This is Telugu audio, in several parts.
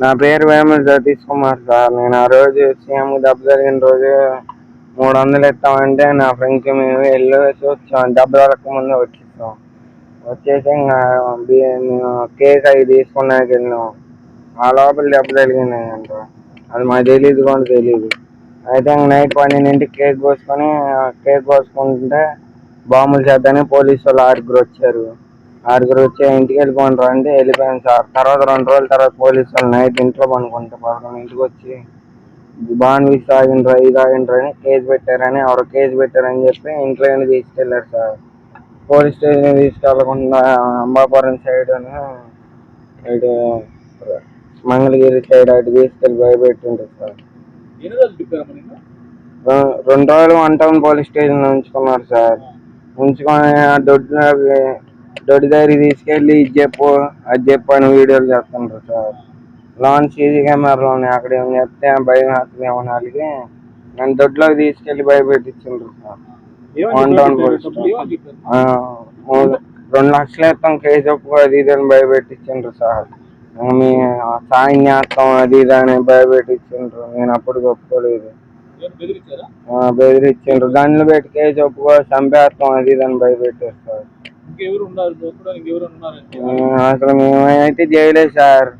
నా పేరు వేమల సతీష్ కుమార్ సార్. నేను ఆ రోజు సీఎం దెబ్బ జరిగిన రోజు మూడు వందలు ఇస్తామంటే నా ఫ్రెండ్కి మేము వెళ్ళేసి వచ్చాం. దెబ్బ తగలక ముందే వచ్చేసాం. వచ్చేసి ఇంకా బి- కేక్ అవి తీసుకున్నాక వెళ్ళాం. ఆ లోపల దెబ్బ తగిలింది అంట అది మాకు తెలియదు కూడా తెలియదు అయితే ఇంక నైట్ పన్నెండింటికి కేక్ కోసుకొని ఆ కేక్ కోసుకుంటుంటే బాంబులు చేద్దామని పోలీసు వాళ్ళు ఆరుగురు వచ్చారు. ఆరుగురు వచ్చి ఇంటికి వెళ్ళిపోండి అంటే వెళ్ళిపోయాను సార్ తర్వాత రెండు రోజుల తర్వాత పోలీసు వాళ్ళు నైట్ ఇంట్లో పనుకుంటే పదకొండు ఇంటికి వచ్చి బాండ్ వీసి తాగిండ్రా ఇది తాగిండ్రా అని కేసు పెట్టారని ఎవరు కేసు పెట్టారని చెప్పి ఇంట్లో తీసుకెళ్ళారు సార్. పోలీస్ స్టేషన్ తీసుకెళ్ళకుండా అంబాపురం సైడ్ అని ఇటు మంగళగిరి సైడ్ అటు తీసుకెళ్ళి భయపెట్టిండ్రు సార్. రెండు రోజులు వన్ టౌన్ పోలీస్ స్టేషన్లో ఉంచుకున్నారు సార్. ఉంచుకొని ఆ దొడ్డి దొడ్డి దగ్గరికి తీసుకెళ్ళి ఇది చెప్పు అది చెప్పు అని వీడియోలు చేస్తుంటారు సార్. లోన్ సీసీ కెమెరాలు ఉన్నాయి. అక్కడ ఏం చెప్తే భయం వేస్తుందేమో వాళ్ళకి నన్ను దొడ్లోకి తీసుకెళ్ళి భయపెట్టించిండ్రు సార్. వన్ టౌన్ పోలీస్ రెండు లక్షలు ఇస్తాం కేసు ఒప్పుకో అది ఇది అని భయపెట్టించిండ్రు సార్. మీ సాయం చేస్తాం అది ఇది అని భయపెట్టించిండ్రు నేను అప్పుడు ఒప్పుకోలేదు. బెదిరించారా? గన్లు పెట్టి కేసు ఒప్పుకో చంపేస్తాం అది ఇది అని భయపెట్టేస్తారు. ఇంకెవరు ఉన్నారు? దోచుకోవడానికి ఎవరు ఉన్నారంటే అసలు మేమైతే చేయలేదు సార్.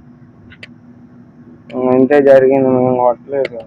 ఇంతే జరిగింది మేము కొట్టలేదు.